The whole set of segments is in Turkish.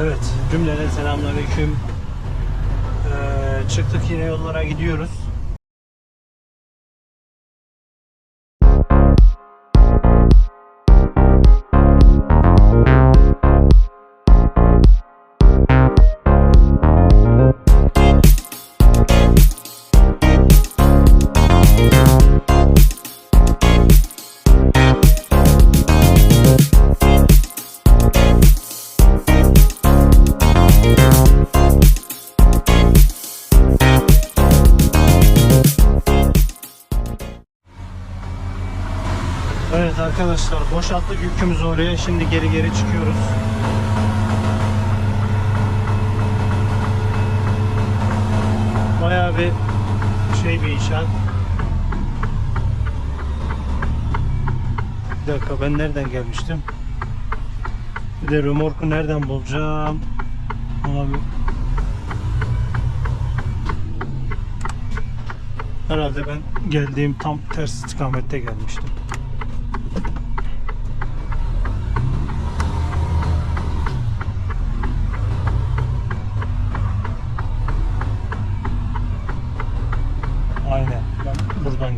Evet, cümlene selamünaleyküm. Ee, çıktık yine yollara gidiyoruz. Boşalttık yükümüzü oraya. Şimdi geri geri çıkıyoruz. Bayağı bir şey bir inşaat. Bir dakika ben nereden gelmiştim? Bir de römorku nereden bulacağım? Ona bir... Herhalde ben geldiğim tam ters istikamette gelmiştim.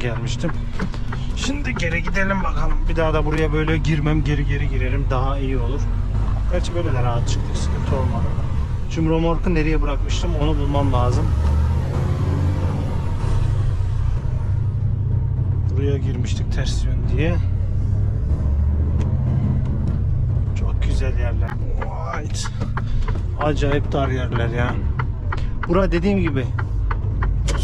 Gelmiştim. Şimdi geri gidelim bakalım. Bir daha da buraya böyle girmem, geri geri girerim. Daha iyi olur. Gerçi böyle de rahat çıktı. Sıkıntı olmadı. Şimdi romorku nereye bırakmıştım onu bulmam lazım. Buraya girmiştik ters yön diye. Çok güzel yerler. Vay. Acayip dar yerler ya. Bura dediğim gibi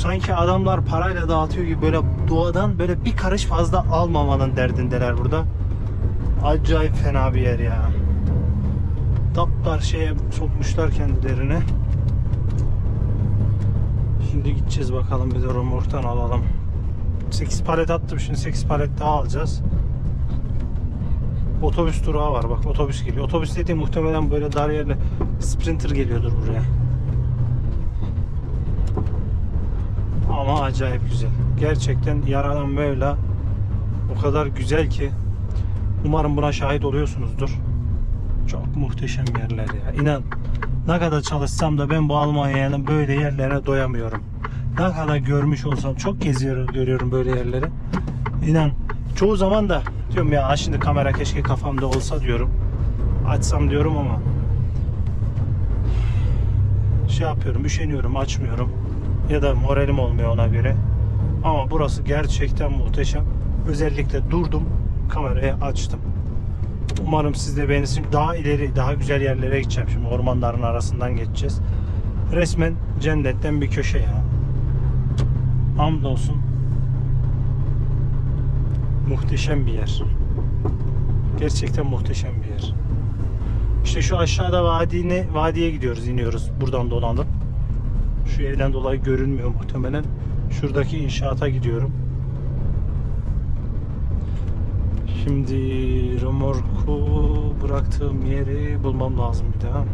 sanki adamlar parayla dağıtıyor gibi böyle doğadan böyle bir karış fazla almamanın derdindeler burada. Acayip fena bir yer ya. Taptar şeye sokmuşlar kendilerine. Şimdi gideceğiz bakalım bir de romorktan alalım. 8 palet attım şimdi 8 palet daha alacağız. Otobüs durağı var bak otobüs geliyor. Otobüs dediğim muhtemelen böyle dar yerle sprinter geliyordur buraya. Ama acayip güzel. Gerçekten Yaradan Mevla o kadar güzel ki umarım buna şahit oluyorsunuzdur. Çok muhteşem yerler ya. İnan ne kadar çalışsam da ben bu Almanya'nın böyle yerlere doyamıyorum. Ne kadar görmüş olsam çok geziyorum görüyorum böyle yerleri. İnan çoğu zaman da diyorum ya "Aa, şimdi kamera keşke kafamda olsa diyorum. Açsam diyorum ama şey yapıyorum üşeniyorum açmıyorum ya da moralim olmuyor ona göre. Ama burası gerçekten muhteşem. Özellikle durdum, kamerayı açtım. Umarım siz de beğenirsiniz. Daha ileri, daha güzel yerlere gideceğim. Şimdi ormanların arasından geçeceğiz. Resmen cennetten bir köşe ya. Hamdolsun. Muhteşem bir yer. Gerçekten muhteşem bir yer. İşte şu aşağıda vadine, vadiye gidiyoruz, iniyoruz. Buradan dolanıp. Şu evden dolayı görünmüyor muhtemelen. Şuradaki inşaata gidiyorum. Şimdi remorku bıraktığım yeri bulmam lazım bir daha.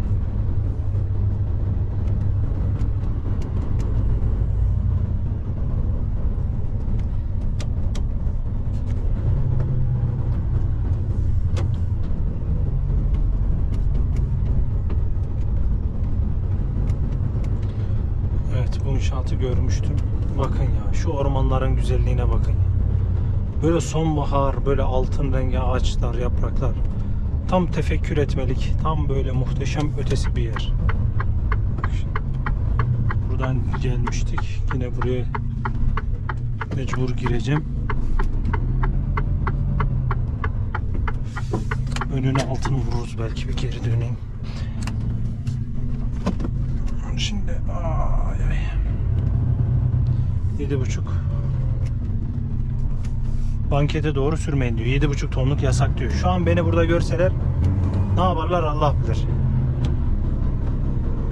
bu inşaatı görmüştüm. Bakın ya şu ormanların güzelliğine bakın. Böyle sonbahar, böyle altın rengi ağaçlar, yapraklar. Tam tefekkür etmelik, tam böyle muhteşem ötesi bir yer. Buradan gelmiştik. Yine buraya mecbur gireceğim. Önüne altın vururuz belki bir geri döneyim. Şimdi aa. 7,5 bankete doğru sürmeyin diyor. 7,5 tonluk yasak diyor. Şu an beni burada görseler ne yaparlar Allah bilir.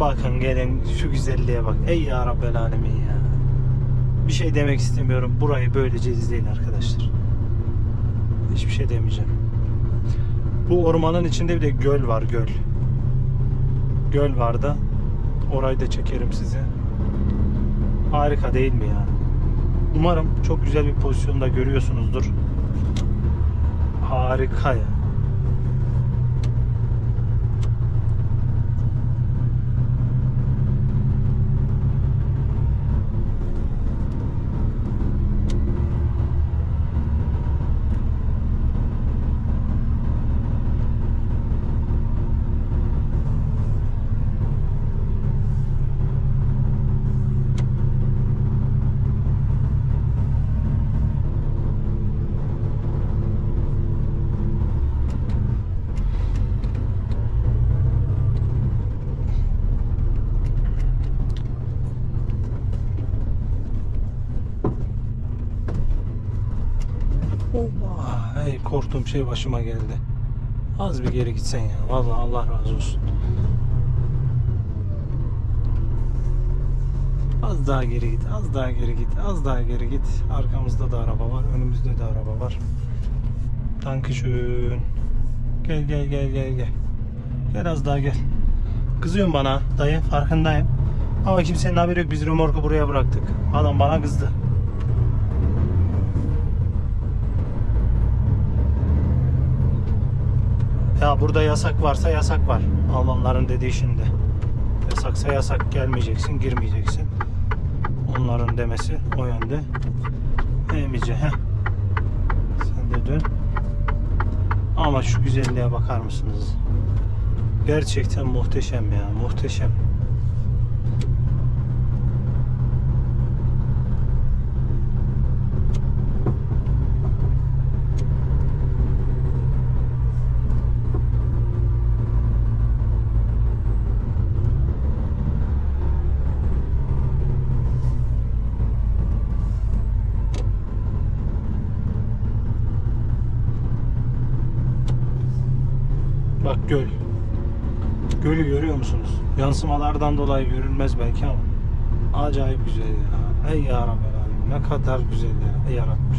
Bakın gelin şu güzelliğe bak. Ey ya Alemin ya. Bir şey demek istemiyorum. Burayı böylece izleyin arkadaşlar. Hiçbir şey demeyeceğim. Bu ormanın içinde bir de göl var göl. Göl var da. Orayı da çekerim size. Harika değil mi ya? Umarım çok güzel bir pozisyonda görüyorsunuzdur. Harika ya. Korktuğum şey başıma geldi. Az bir geri gitsen ya. Vallahi Allah razı olsun. Az daha geri git, az daha geri git, az daha geri git. Arkamızda da araba var, önümüzde de araba var. Dankeschön. Gel gel gel gel gel. Gel az daha gel. Kızıyorsun bana dayı farkındayım. Ama kimsenin haberi yok biz remorku buraya bıraktık. Adam bana kızdı. Ya burada yasak varsa yasak var. Almanların dediği şimdi. Yasaksa yasak gelmeyeceksin, girmeyeceksin. Onların demesi o yönde. Emice he. Sen de dön. Ama şu güzelliğe bakar mısınız? Gerçekten muhteşem ya, muhteşem. Bak göl. Gölü görüyor musunuz? Yansımalardan dolayı görünmez belki ama acayip güzel ya. Ey ya Rabbi ne kadar güzel ya yaratmış.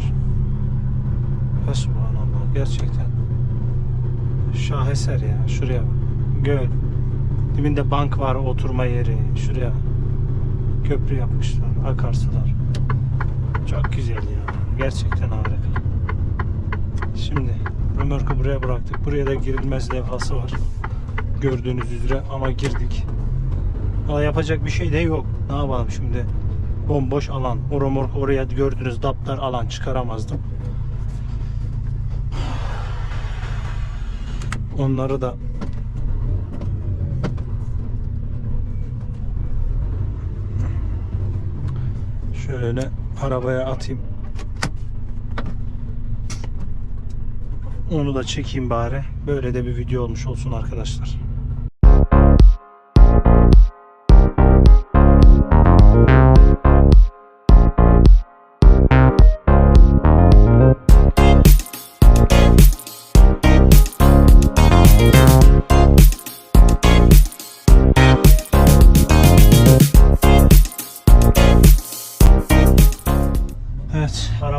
Fesubhanallah gerçekten. Şaheser ya. Şuraya bak. Göl. Dibinde bank var, oturma yeri. Şuraya. Köprü yapmışlar, akarsular. Çok güzel ya. Gerçekten harika. Şimdi römorku buraya bıraktık. Buraya da girilmez levhası var. Gördüğünüz üzere ama girdik. Ama yapacak bir şey de yok. Ne yapalım şimdi? Bomboş alan. O römorku oraya gördüğünüz daptar alan çıkaramazdım. Onları da şöyle arabaya atayım. Onu da çekeyim bari. Böyle de bir video olmuş olsun arkadaşlar.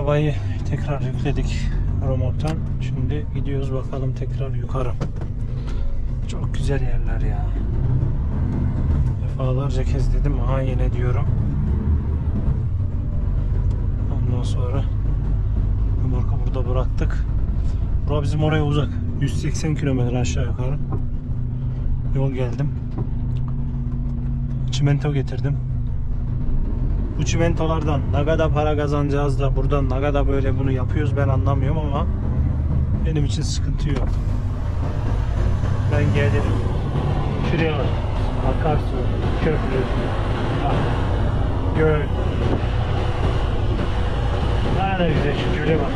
Arabayı tekrar yükledik remorktan. Şimdi gidiyoruz bakalım tekrar yukarı. Çok güzel yerler ya. Defalarca kez dedim ha yine diyorum. Ondan sonra remorku burada bıraktık. Bura bizim oraya uzak. 180 kilometre aşağı yukarı. Yol geldim. Çimento getirdim. Bu çimentolardan ne kadar para kazanacağız da buradan ne kadar böyle bunu yapıyoruz ben anlamıyorum ama benim için sıkıntı yok. Ben gelirim. Şuraya bak. Akarsu, köprü, göl. Ne güzel şu göle bak.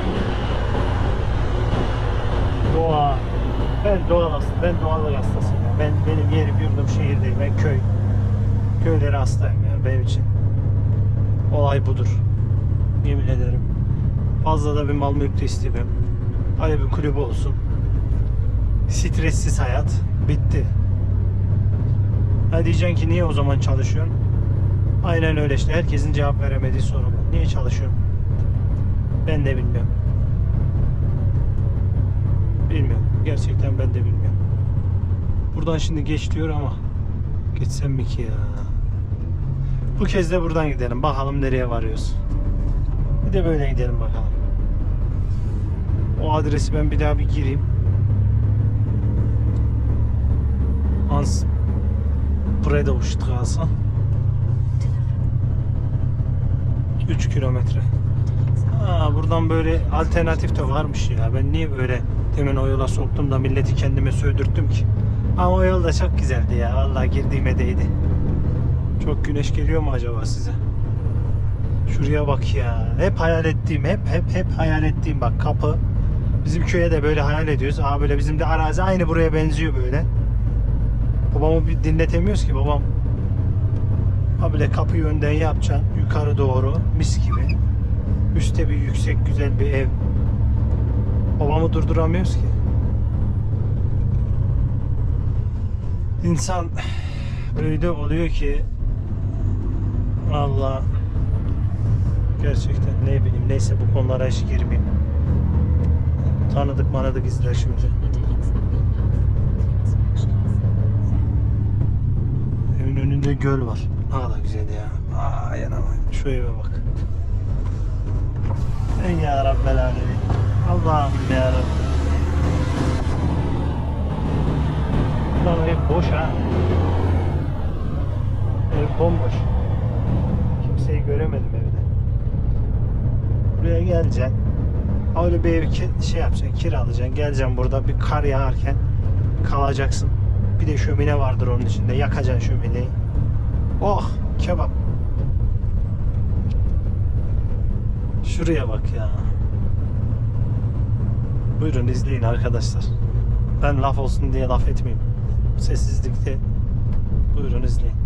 Doğa. Ben doğal hasta, ben doğal hastasıyım. Ben benim yerim yurdum şehir değil. Ben köy. Köylere hastayım ya benim için. Olay budur. Yemin ederim. Fazla da bir mal mülk de istemem. Hadi bir kulübü olsun. Stressiz hayat. Bitti. Ha diyeceksin ki niye o zaman çalışıyorsun? Aynen öyle işte. Herkesin cevap veremediği soru bu. Niye çalışıyorum? Ben de bilmiyorum. Bilmiyorum. Gerçekten ben de bilmiyorum. Buradan şimdi geç diyor ama geçsem mi ki ya? Bu kez de buradan gidelim. Bakalım nereye varıyoruz. Bir de böyle gidelim bakalım. O adresi ben bir daha bir gireyim. Hans Bredowstraße 3 kilometre. Aa, buradan böyle alternatif de varmış ya. Ben niye böyle demin o yola soktum da milleti kendime sövdürttüm ki. Ama o yol da çok güzeldi ya. Vallahi girdiğime değdi. Çok güneş geliyor mu acaba size? Şuraya bak ya. Hep hayal ettiğim, hep hep hep hayal ettiğim bak kapı. Bizim köye de böyle hayal ediyoruz. Aa böyle bizim de arazi aynı buraya benziyor böyle. Babamı bir dinletemiyoruz ki babam. Ha böyle kapıyı önden yapacaksın yukarı doğru mis gibi. Üste bir yüksek güzel bir ev. Babamı durduramıyoruz ki. İnsan öyle oluyor ki Allah gerçekten ne bileyim neyse bu konulara hiç girmeyeyim. Tanıdık manadık izler şimdi. Evin önünde göl var. Ne kadar güzel ya. Aa yanama. Şu eve bak. Ey ya Rabbel Alemin. Allah'ım ya Rabbi. Lan ev boş ha. Ev bomboş. Kimseyi göremedim evde. Buraya geleceksin. Öyle bir ev şey yapacaksın, kiralayacaksın. Geleceksin burada bir kar yağarken kalacaksın. Bir de şömine vardır onun içinde. Yakacaksın şömineyi. Oh kebap. Şuraya bak ya. Buyurun izleyin arkadaşlar. Ben laf olsun diye laf etmeyeyim. Sessizlikte buyurun izleyin.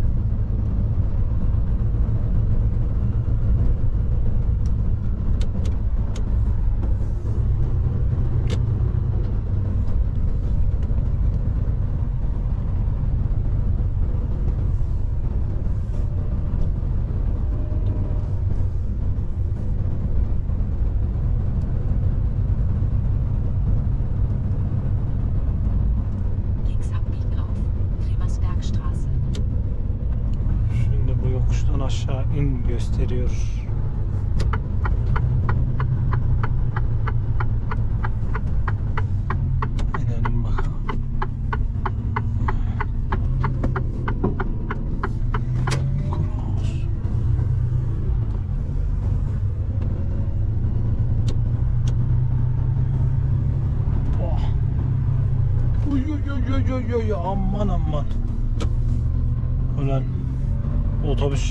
Gösteriyor.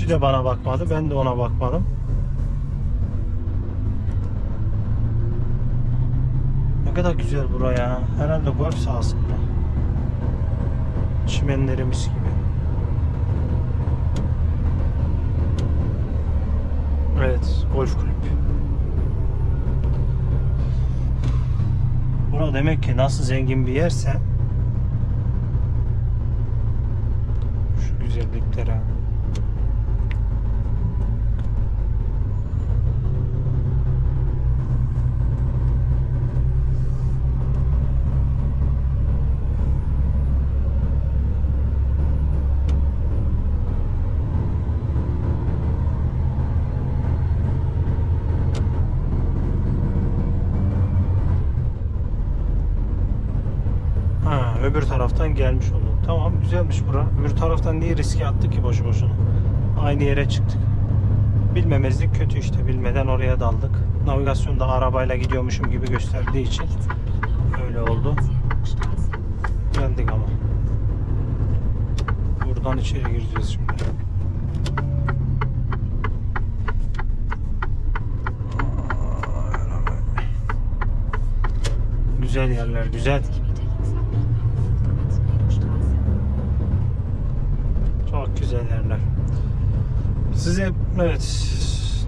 Otobüsçü de bana bakmadı. Ben de ona bakmadım. Ne kadar güzel buraya. Herhalde golf sahası bura. Çimenlerimiz gibi. Evet, golf kulüp. Bura demek ki nasıl zengin bir yerse şu güzelliklere. Ha, öbür taraftan gelmiş olduk. Tamam güzelmiş bura. Öbür taraftan niye riske attık ki boşu boşuna? Aynı yere çıktık. Bilmemezlik kötü işte. Bilmeden oraya daldık. Navigasyonda arabayla gidiyormuşum gibi gösterdiği için öyle oldu. Geldik ama. Buradan içeri gireceğiz şimdi. Güzel yerler, güzel. Güzel yerler. Size evet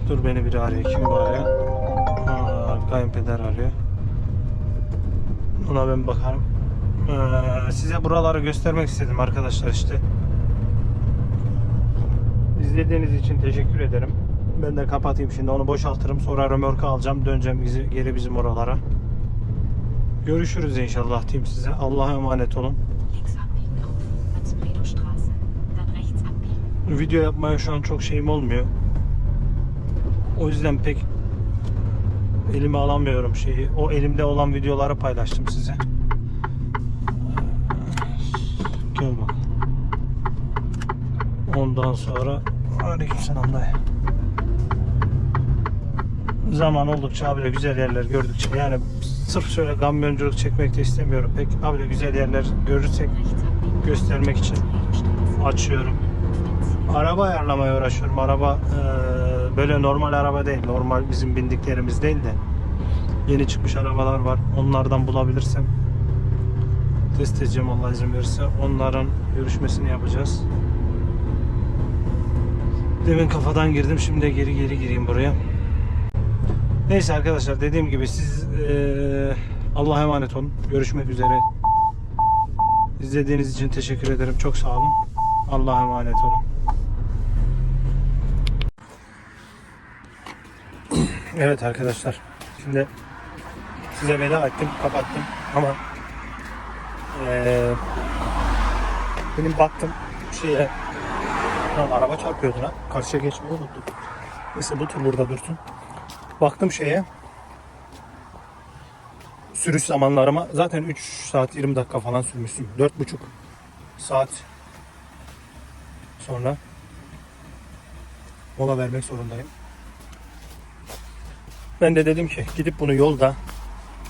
dur beni biri arıyor. Kim bu arıyor? Aa, kayınpeder arıyor. Ona ben bakarım. Ee, size buraları göstermek istedim arkadaşlar işte. İzlediğiniz için teşekkür ederim. Ben de kapatayım şimdi onu boşaltırım. Sonra römorka alacağım. Döneceğim bizi, geri bizim oralara. Görüşürüz inşallah diyeyim size. Allah'a emanet olun. Video yapmaya şu an çok şeyim olmuyor. O yüzden pek elime alamıyorum şeyi. O elimde olan videoları paylaştım size. Gel bak. Ondan sonra Aleykümselam dayı. Zaman oldukça abi güzel yerler gördükçe yani sırf şöyle kamyonculuk çekmek de istemiyorum pek. Abi güzel yerler görürsek göstermek için açıyorum. Araba ayarlamaya uğraşıyorum. Araba e, böyle normal araba değil. Normal bizim bindiklerimiz değil de yeni çıkmış arabalar var. Onlardan bulabilirsem test edeceğim Allah izin verirse. Onların görüşmesini yapacağız. Demin kafadan girdim. Şimdi de geri geri gireyim buraya. Neyse arkadaşlar dediğim gibi siz e, Allah'a emanet olun. Görüşmek üzere. İzlediğiniz için teşekkür ederim. Çok sağ olun. Allah'a emanet olun. Evet arkadaşlar. Şimdi size veda ettim, kapattım ama eee, benim baktım şeye Lan araba çarpıyordu lan. Karşıya geçmeyi unuttum. Neyse bu tur burada dursun. Baktım şeye sürüş zamanlarıma zaten 3 saat 20 dakika falan sürmüşüm. 4,5 saat sonra mola vermek zorundayım. Ben de dedim ki gidip bunu yolda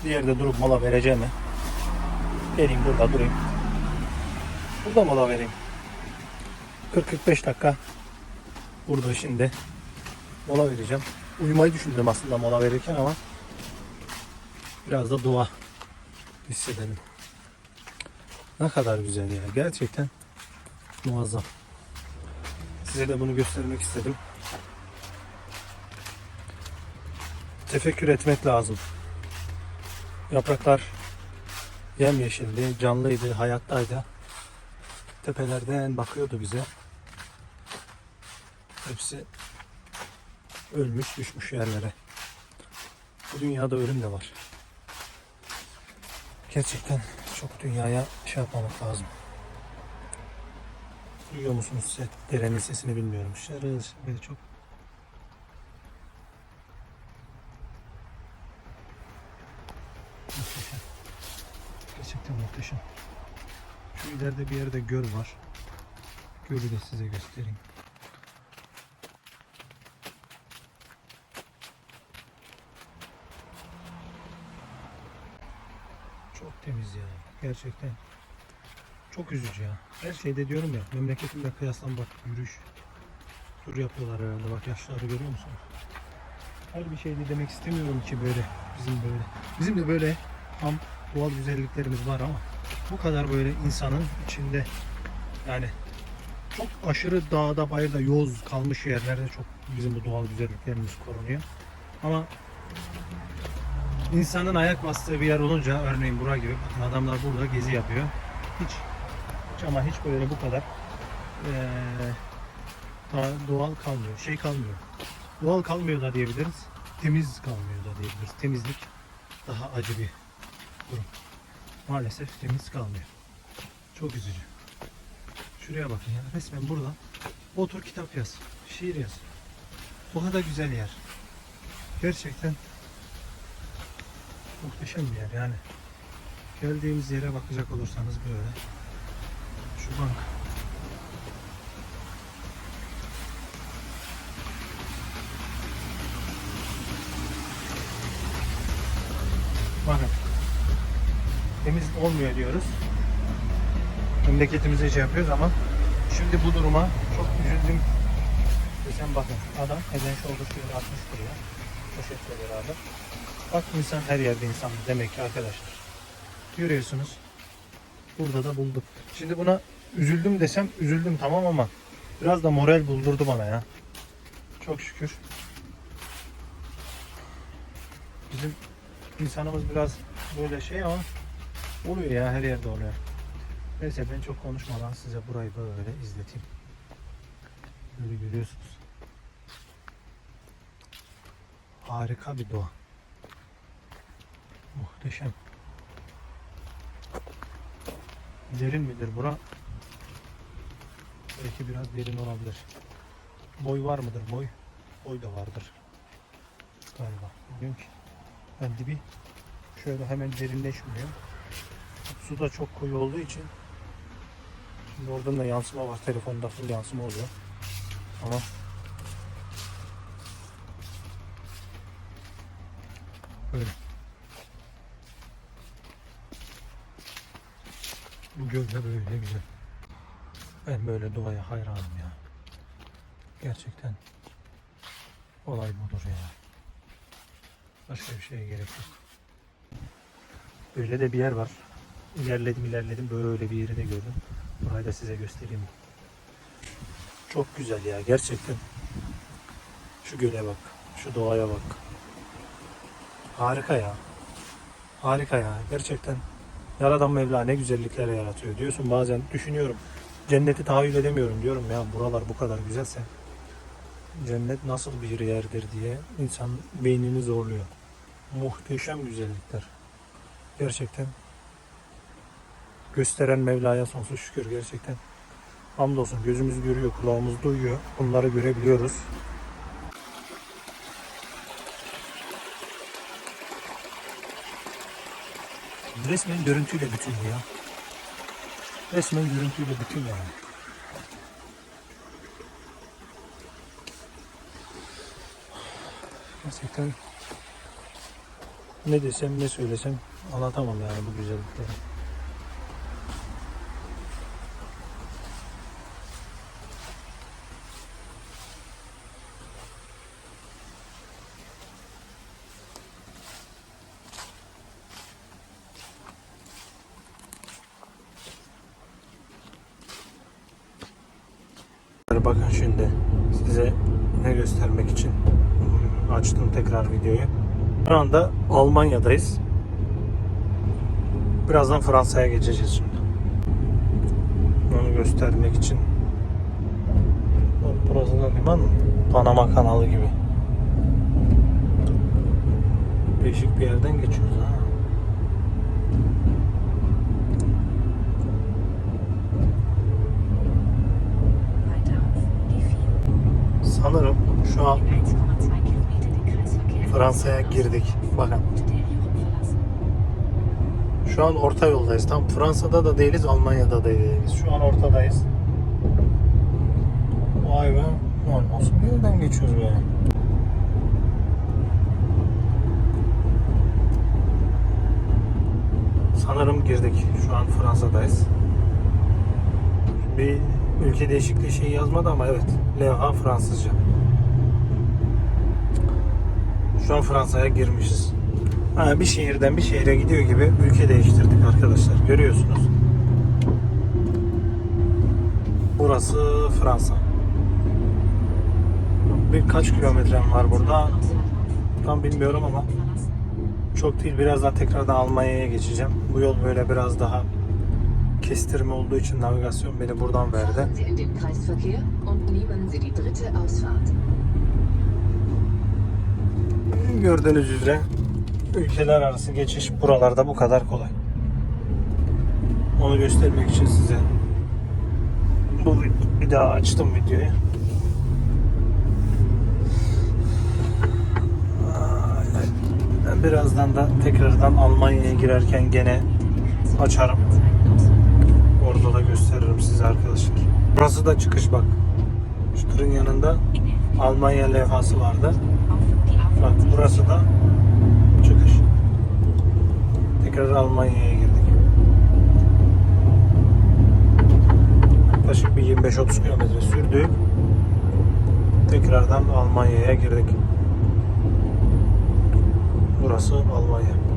bir yerde durup mola vereceğime geleyim burada durayım. Burada mola vereyim. 40-45 dakika burada şimdi mola vereceğim. Uyumayı düşündüm aslında mola verirken ama biraz da dua hissedelim. Ne kadar güzel ya. Gerçekten muazzam. Size de bunu göstermek istedim. Tefekkür etmek lazım. Yapraklar yemyeşildi, canlıydı, hayattaydı. Tepelerden bakıyordu bize. Hepsi ölmüş, düşmüş yerlere. Bu dünyada ölüm de var. Gerçekten çok dünyaya şey yapmamak lazım. Duyuyor musunuz ses? Derenin sesini bilmiyorum. Şarıl böyle çok muhteşem. Gerçekten muhteşem. Şu ileride bir yerde göl var. Gölü de size göstereyim. Çok temiz ya. Gerçekten. Çok üzücü ya. Her şeyde diyorum ya. Memleketimle kıyaslan bak yürüyüş. Tur yapıyorlar herhalde. Bak yaşları görüyor musunuz? Her bir şeyde demek istemiyorum ki böyle. Bizim böyle. Bizim de böyle tam doğal güzelliklerimiz var ama bu kadar böyle insanın içinde yani çok aşırı dağda bayırda yoz kalmış yerlerde çok bizim bu doğal güzelliklerimiz korunuyor. Ama insanın ayak bastığı bir yer olunca örneğin bura gibi bakın adamlar burada gezi yapıyor. Hiç, hiç ama hiç böyle bu kadar daha doğal kalmıyor. Şey kalmıyor. Doğal kalmıyor da diyebiliriz. Temiz kalmıyor da diyebiliriz. Temizlik daha acı bir durum. Maalesef temiz kalmıyor. Çok üzücü. Şuraya bakın ya. Resmen burada otur kitap yaz. Şiir yaz. Bu kadar güzel yer. Gerçekten muhteşem bir yer yani. Geldiğimiz yere bakacak olursanız böyle. Şu bank. Bakın. Temiz olmuyor diyoruz. Memleketimize şey yapıyoruz ama şimdi bu duruma çok üzüldüm. Desem bakın adam Head Shoulder şöyle atmış buraya. Poşetle beraber. Bak insan her yerde insan demek ki arkadaşlar. Görüyorsunuz. Burada da bulduk. Şimdi buna üzüldüm desem üzüldüm tamam ama biraz da moral buldurdu bana ya. Çok şükür. Bizim insanımız biraz böyle şey ama oluyor ya her yerde oluyor. Neyse ben çok konuşmadan size burayı böyle izleteyim. Böyle görüyorsunuz. Harika bir doğa. Muhteşem. Derin midir bura? Belki biraz derin olabilir. Boy var mıdır boy? Boy da vardır. Galiba. Bilmiyorum ki. Ben dibi şöyle hemen derinleşmiyor. Su da çok koyu olduğu için Şimdi oradan da yansıma var. Telefonda full yansıma oluyor. Ama böyle. Bu göl de böyle güzel. Ben böyle doğaya hayranım ya. Gerçekten olay budur ya. Başka bir şeye gerek yok. Böyle de bir yer var. İlerledim ilerledim böyle bir yeri de gördüm. Burayı da size göstereyim. Çok güzel ya gerçekten. Şu göle bak. Şu doğaya bak. Harika ya. Harika ya. Gerçekten Yaradan Mevla ne güzellikler yaratıyor diyorsun. Bazen düşünüyorum. Cenneti tahayyül edemiyorum diyorum ya buralar bu kadar güzelse cennet nasıl bir yerdir diye insan beynini zorluyor. Muhteşem güzellikler. Gerçekten gösteren Mevla'ya sonsuz şükür gerçekten. Hamdolsun gözümüz görüyor, kulağımız duyuyor. Bunları görebiliyoruz. Resmen görüntüyle bütün ya. Resmen görüntüyle bütün yani. Gerçekten ne desem ne söylesem anlatamam yani bu güzellikleri. Bakın şimdi size ne göstermek için açtım tekrar videoyu. Şu anda Almanya'dayız. Birazdan Fransa'ya geçeceğiz şimdi. Onu göstermek için. Burası da liman mı? Panama kanalı gibi. Değişik bir yerden geçiyoruz ha. Weiter auf die 4. Sanırım şu an Fransa'ya girdik. Bakın. Şu an orta yoldayız. Tam Fransa'da da değiliz, Almanya'da da değiliz. Şu an ortadayız. Vay be. Nasıl bir yerden geçiyoruz böyle? Sanırım girdik. Şu an Fransa'dayız. Bir ülke değişikliği şeyi yazmadı ama evet. Levha Fransızca. Şu an Fransa'ya girmişiz. Ha, bir şehirden bir şehre gidiyor gibi ülke değiştirdik arkadaşlar. Görüyorsunuz. Burası Fransa. Birkaç kilometrem var burada. Tam bilmiyorum ama çok değil. Birazdan tekrardan Almanya'ya geçeceğim. Bu yol böyle biraz daha kestirme olduğu için navigasyon beni buradan verdi. Gördüğünüz üzere ülkeler arası geçiş buralarda bu kadar kolay. Onu göstermek için size bu bir daha açtım videoyu. Birazdan da tekrardan Almanya'ya girerken gene açarım. Orada da gösteririm size arkadaşlar. Burası da çıkış bak. Şu tırın yanında Almanya levhası vardı. Bak A50. burası da çıkış. Tekrar Almanya'ya girdik. Yaklaşık bir 25-30 kilometre sürdü. Tekrardan Almanya'ya girdik. Burası Almanya.